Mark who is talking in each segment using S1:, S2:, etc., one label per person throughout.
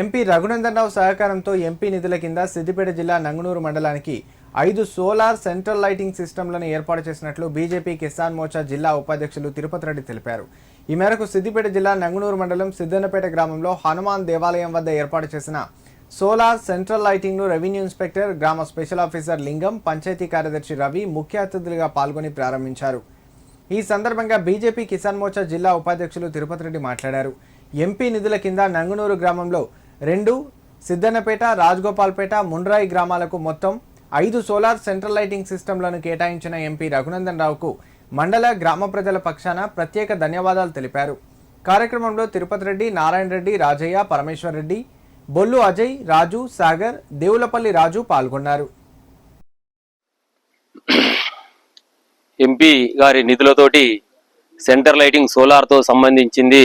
S1: MP Raghunandan Rao సహకారంతో MP నిధుల కింద సిద్దిపేట జిల్లా నంగునూరు మండలానికి ఐదు సోలార్ సెంట్రల్ లైటింగ్ సిస్టమ్లను ఏర్పాటు చేసినట్లు బీజేపీ కిసాన్ మోర్చా జిల్లా ఉపాధ్యక్షులు తిరుపతి రెడ్డి తెలిపారు. ఈ మేరకు సిద్దిపేట జిల్లా నంగునూరు మండలం సిద్దన్నపేట గ్రామంలో హనుమాన్ దేవాలయం వద్ద ఏర్పాటు చేసిన సోలార్ సెంట్రల్ లైటింగ్ను రెవెన్యూ ఇన్స్పెక్టర్ గ్రామ స్పెషల్ ఆఫీసర్ లింగం పంచాయతీ కార్యదర్శి రవి ముఖ్య అతిథులుగా పాల్గొని ప్రారంభించారు. ఈ సందర్భంగా బీజేపీ కిసాన్ మోర్చా జిల్లా ఉపాధ్యక్షులు తిరుపతి రెడ్డి మాట్లాడారు. ఎంపీ నిధుల కింద నంగునూరు గ్రామంలో రెండు సిద్దన్నపేట రాజగోపాల్పేట ముండ్రాయి గ్రామాలకు మొత్తం ఐదు సోలార్ సెంట్రల్ లైటింగ్ సిస్టంలను కేటాయించిన ఎంపీ రఘునందన్ రావుకు మండల గ్రామ ప్రజల పక్షాన ప్రత్యేక ధన్యవాదాలు తెలిపారు. కార్యక్రమంలో తిరుపతి రెడ్డి నారాయణ రెడ్డి రాజయ్య పరమేశ్వర్ రెడ్డి బొల్లు అజయ్ రాజు సాగర్ దేవులపల్లి రాజు పాల్గొన్నారు.
S2: ఎంపీ గారి నిధులతోటి సెంటర్ లైటింగ్ సోలార్తో సంబంధించింది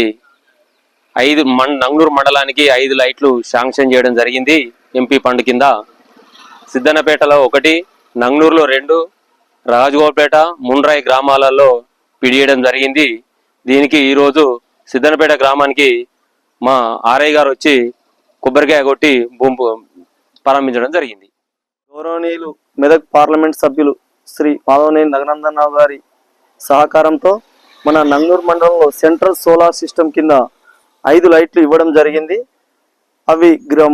S2: ఐదు మం నంగనూరు మండలానికి ఐదు లైట్లు శాంక్షన్ చేయడం జరిగింది ఎంపీ ఫండ్ కింద. సిద్ధనపేటలో ఒకటి నంగనూరులో రెండు రాజగోపేట ముండ్రాయి గ్రామాలలో పిడియడం జరిగింది. దీనికి ఈరోజు సిద్ధనపేట గ్రామానికి మా ఆర్ఐ గారు వచ్చి కొబ్బరికాయ కొట్టి భూమి ప్రారంభించడం జరిగింది.
S3: గౌరవనీయులు మెదక్ పార్లమెంట్ సభ్యులు శ్రీ మాధవనేని నగనందన్ గారి సహకారంతో మన నంగూరు మండలంలో సెంట్రల్ సోలార్ సిస్టమ్ కింద ఐదు లైట్లు ఇవ్వడం జరిగింది. అవి గ్రా-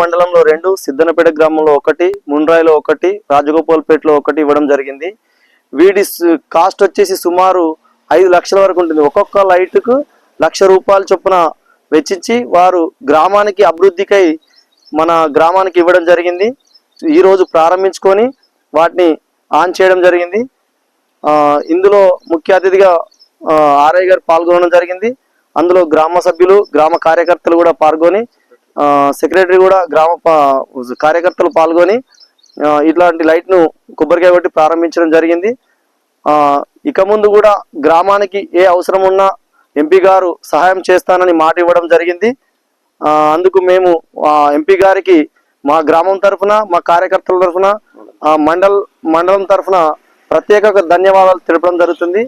S3: మండలంలో రెండు సిద్దనపేట గ్రామంలో ఒకటి ముండ్రాయిలో ఒకటి రాజగోపాల్పేటలో ఒకటి ఇవ్వడం జరిగింది. వీటి కాస్ట్ వచ్చేసి సుమారు ఐదు లక్షల వరకు ఉంటుంది. ఒక్కొక్క లైట్కు లక్ష రూపాయల చొప్పున వెచ్చించి వారు గ్రామానికి అభివృద్ధికై మన గ్రామానికి ఇవ్వడం జరిగింది. ఈరోజు ప్రారంభించుకొని వాటిని ఆన్ చేయడం జరిగింది. ఇందులో ముఖ్య అతిథిగా ఆర్ఐ గారు పాల్గొనడం జరిగింది. అందులో గ్రామ సభ్యులు గ్రామ కార్యకర్తలు కూడా పాల్గొని సెక్రటరీ కూడా గ్రామ కార్యకర్తలు పాల్గొని ఇట్లాంటి లైట్ను కొబ్బరికాయ కొట్టి ప్రారంభించడం జరిగింది. ఇక ముందు కూడా గ్రామానికి ఏ అవసరం ఉన్నా ఎంపీ గారు సహాయం చేస్తానని మాట ఇవ్వడం జరిగింది. అందుకు మేము ఎంపీ గారికి మా గ్రామం తరఫున మా కార్యకర్తల తరఫున మండల్ మండలం తరఫున ప్రత్యేక ధన్యవాదాలు తెలపడం జరుగుతుంది.